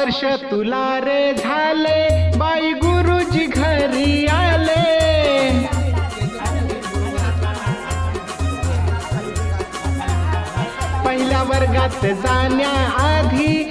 वर्ष तुला रे झाले. बाई गुरुजी घरी आले. पहिल्या वर्गात जाण्याआधी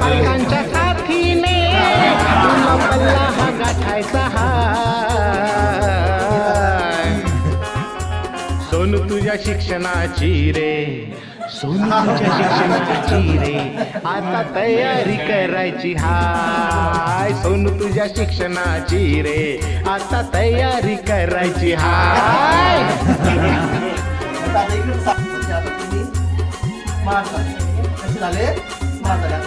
पालकांच्या साथीने तुला पल्ला हा गाठायचा हा सोनू तुझ्या शिक्षणाची रे सोन तुझ्या शिक्षणाची रे आता तयारी करायची हाय. सोनू तुझ्या शिक्षणाची रे आता तयारी करायची हाय. झाले? आता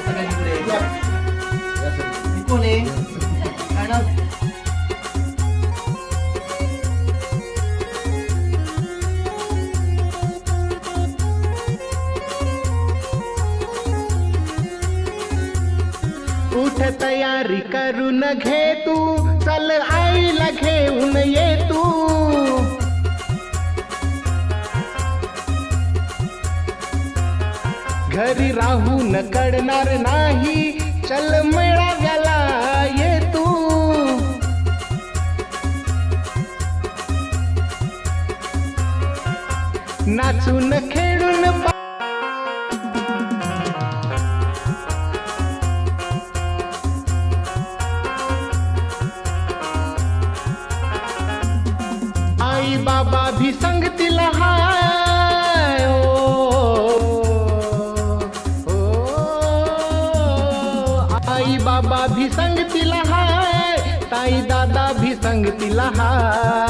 कोण आहे उठ तयारी करून घे तू. चल आईला घेऊन ये तू. कधी राहून कडणार नाही. चल मेळाव्याला ये तू. नाचून खेळून आई बाबा भी संगतील हा. आई बाबा भी संगतीला हाय ताई दादा भी संगतीला हाय.